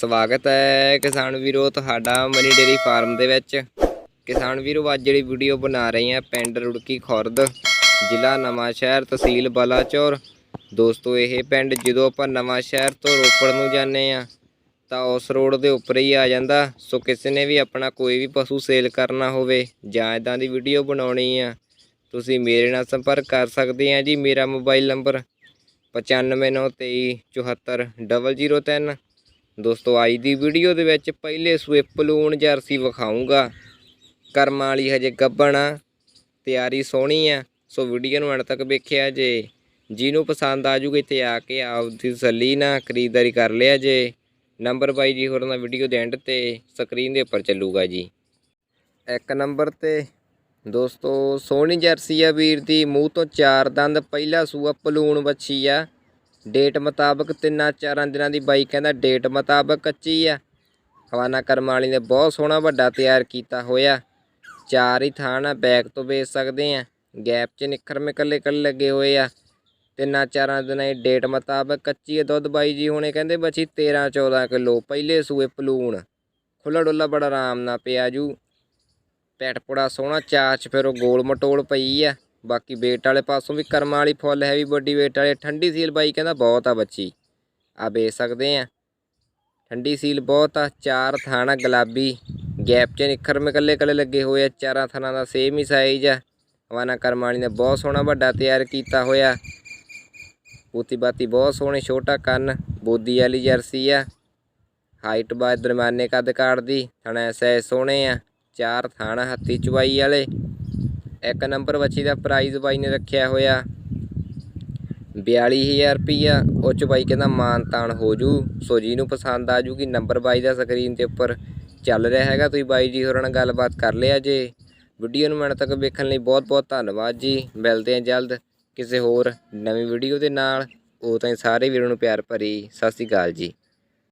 ਸਵਾਗਤ ਹੈ ਕਿਸਾਨ ਵੀਰੋ ਤੁਹਾਡਾ ਮਨੀ ਡੇਰੀ ਫਾਰਮ ਦੇ ਵਿੱਚ। ਕਿਸਾਨ ਵੀਰੋ, ਅੱਜ ਜਿਹੜੀ ਵੀਡੀਓ ਬਣਾ ਰਹੇ ਹਾਂ ਪਿੰਡ ਰੁੜਕੀ ਖੁਰਦ, ਜ਼ਿਲ੍ਹਾ ਨਵਾਂ ਸ਼ਹਿਰ ਤਹਿਸੀਲ ਬਲਾਚੌਰ। ਦੋਸਤੋ, ਇਹ ਪਿੰਡ ਜਦੋਂ ਆਪਾਂ ਨਵਾਂ ਸ਼ਹਿਰ ਤੋਂ ਰੋਪੜ ਨੂੰ ਜਾਂਦੇ ਆ ਤਾਂ ਉਸ ਰੋਡ ਦੇ ਉੱਪਰ ਹੀ ਆ ਜਾਂਦਾ। ਸੋ ਕਿਸੇ ਨੇ ਵੀ ਆਪਣਾ ਕੋਈ ਵੀ ਪਸ਼ੂ ਸੇਲ ਕਰਨਾ ਹੋਵੇ ਜਾਂ ਇਦਾਂ ਦੀ ਵੀਡੀਓ ਬਣਾਉਣੀ ਆ, ਤੁਸੀਂ ਮੇਰੇ ਨਾਲ ਸੰਪਰਕ ਕਰ ਸਕਦੇ ਆ ਜੀ। ਮੇਰਾ ਮੋਬਾਈਲ ਨੰਬਰ 9593744003 ਦੋਸਤੋ, ਅੱਜ ਦੀ ਵੀਡੀਓ ਦੇ ਵਿੱਚ ਪਹਿਲੇ ਸੂਏ ਪਲੂਣ ਜਰਸੀ ਵਿਖਾਉਂਗਾ ਕਰਮਾਂ ਵਾਲੀ ਹਜੇ ਗੱਬਣ ਆ, ਤਿਆਰੀ ਸੋਹਣੀ ਆ। ਸੋ ਵੀਡੀਓ ਨੂੰ ਅੰਤ ਤੱਕ ਵੇਖਿਆ ਜੇ। ਜਿਹਨੂੰ ਪਸੰਦ ਆ ਜੂਗੀ ਇੱਥੇ ਆ ਕੇ ਆਪਦੀ ਤਸੱਲੀ ਨਾ ਖਰੀਦਦਾਰੀ ਕਰ ਲਿਆ ਜੇ। ਨੰਬਰ ਬਾਈ ਜੀ ਹੋਰ ਨਾਲ ਵੀਡੀਓ ਦੇ ਐਂਡ ਤੇ ਸਕਰੀਨ ਦੇ ਉੱਪਰ ਚੱਲੂਗਾ ਜੀ। ਇੱਕ ਨੰਬਰ ਤੇ, ਦੋਸਤੋ, ਸੋਹਣੀ ਜਰਸੀ ਆ ਵੀਰ ਦੀ। ਮੂੰਹ ਤੋਂ ਚਾਰ ਦੰਦ, ਪਹਿਲਾ ਸੂਆ ਪਲੂਣ ਬੱਚੀ ਆ। ਡੇਟ ਮੁਤਾਬਕ ਤਿੰਨਾਂ ਚਾਰਾਂ ਦਿਨਾਂ ਦੀ ਬਾਈ ਕਹਿੰਦਾ ਡੇਟ ਮੁਤਾਬਕ ਕੱਚੀ ਆ। ਖਵਾਨਾ ਕਰਮ ਵਾਲੀ ਨੇ ਬਹੁਤ ਸੋਹਣਾ ਵੱਡਾ ਤਿਆਰ ਕੀਤਾ ਹੋਇਆ। ਚਾਰ ਹੀ ਥਾਂ ਨਾ ਬੈਕ ਤੋਂ ਵੇਚ ਸਕਦੇ ਆ। ਗੈਪ 'ਚ ਨਿੱਖਰ ਮੇ ਕੱਲੇ ਕੱਲੇ ਲੱਗੇ ਹੋਏ ਆ। ਤਿੰਨਾਂ ਚਾਰਾਂ ਦਿਨਾਂ ਦੀ ਡੇਟ ਮੁਤਾਬਕ ਕੱਚੀ ਆ ਦੁੱਧ ਬਾਈ ਜੀ ਹੁਣੇ ਕਹਿੰਦੇ ਬੱਚੀ 13 14 ਕਿਲੋ, ਪਹਿਲੇ ਸੂਏ ਪਲੂਣ। ਖੁੱਲਾ ਡੁੱਲਾ ਬੜਾ ਆਰਾਮ ਨਾਲ ਪਿਆ ਜੂ। ਪੈਟ ਪੁੜਾ ਸੋਹਣਾ ਚਾਚ ਫਿਰ ਉਹ ਗੋਲ ਮਟੋਲ ਪਈ ਆ। ਬਾਕੀ ਵੇਟ ਵਾਲੇ ਪਾਸੋਂ ਵੀ ਕਰਮਾਂ ਵਾਲੀ ਫੁੱਲ ਹੈਵੀ ਵੱਡੀ ਵੇਟ ਵਾਲੇ, ਠੰਡੀ ਸੀਲ ਬਾਈ ਕਹਿੰਦਾ ਬਹੁਤ ਆ ਬੱਚੀ। ਆ ਵੇਚ ਸਕਦੇ ਆ। ਠੰਡੀ ਸੀਲ ਬਹੁਤ ਆ, ਚਾਰ ਥਾਣਾ ਗੁਲਾਬੀ ਗੈਪ 'ਚ ਨਿੱਖਰ ਮੇ ਕੱਲੇ ਲੱਗੇ ਹੋਏ ਆ, ਚਾਰਾਂ ਥਾਣਾ ਦਾ ਸੇਮ ਹੀ ਸਾਈਜ਼ ਆ। ਹਵਾਨਾ ਕਰਮਾਂ ਵਾਲੀ ਨੇ ਬਹੁਤ ਸੋਹਣਾ ਵੱਡਾ ਤਿਆਰ ਕੀਤਾ ਹੋਇਆ। ਪੂਤੀ ਬਾਤੀ ਬਹੁਤ ਸੋਹਣੇ, ਛੋਟਾ ਕੰਨ, ਬੋਦੀ ਵਾਲੀ ਜਰਸੀ ਆ। ਹਾਈਟ ਬਾਅਦ ਦਰਮਿਆਨੇ ਕੱਦ ਕਾੜਦੀ, ਥਣਾ ਸੈ ਸੋਹਣੇ ਆ। ਚਾਰ ਥਾਣਾ ਹੱਥੀ ਚਵਾਈ ਵਾਲੇ। ਇੱਕ ਨੰਬਰ ਵੱਛੀ ਦਾ ਪ੍ਰਾਈਜ਼ ਬਾਈ ਨੇ ਰੱਖਿਆ ਹੋਇਆ। 42000 ਰੁਪਈਆ। ਉਹ ਚ ਬਾਈ ਕਹਿੰਦਾ ਮਾਨ ਤਾਨ ਹੋ ਜੂ। ਸੋ ਨੂੰ ਪਸੰਦ ਆ ਜੂਗੀ, ਨੰਬਰ ਬਾਈ ਦਾ ਸਕਰੀਨ ਤੇ ਉੱਪਰ ਚੱਲ ਰਿਹਾ ਹੈਗਾ। ਤੁਸੀਂ ਬਾਈ ਜੀ ਹੋਰਾਂ ਨਾਲ ਗੱਲਬਾਤ ਕਰ ਲਿਆ ਜੇ। ਵੀਡੀਓ ਨੂੰ ਮਨ ਤੱਕ ਵੇਖਣ ਲਈ ਬਹੁਤ ਬਹੁਤ ਧੰਨਵਾਦ ਜੀ। ਮਿਲਦੇ ਹਾਂ ਜਲਦ ਕਿਸੇ ਹੋਰ ਨਵੀਂ ਵੀਡੀਓ ਦੇ ਨਾਲ। ਉਹ ਤਾਂ ਸਾਰੇ ਵੀਰਾਂ ਨੂੰ ਪਿਆਰ ਭਰੀ। ਸਤਿ ਸ਼੍ਰੀ ਅਕਾਲ ਜੀ।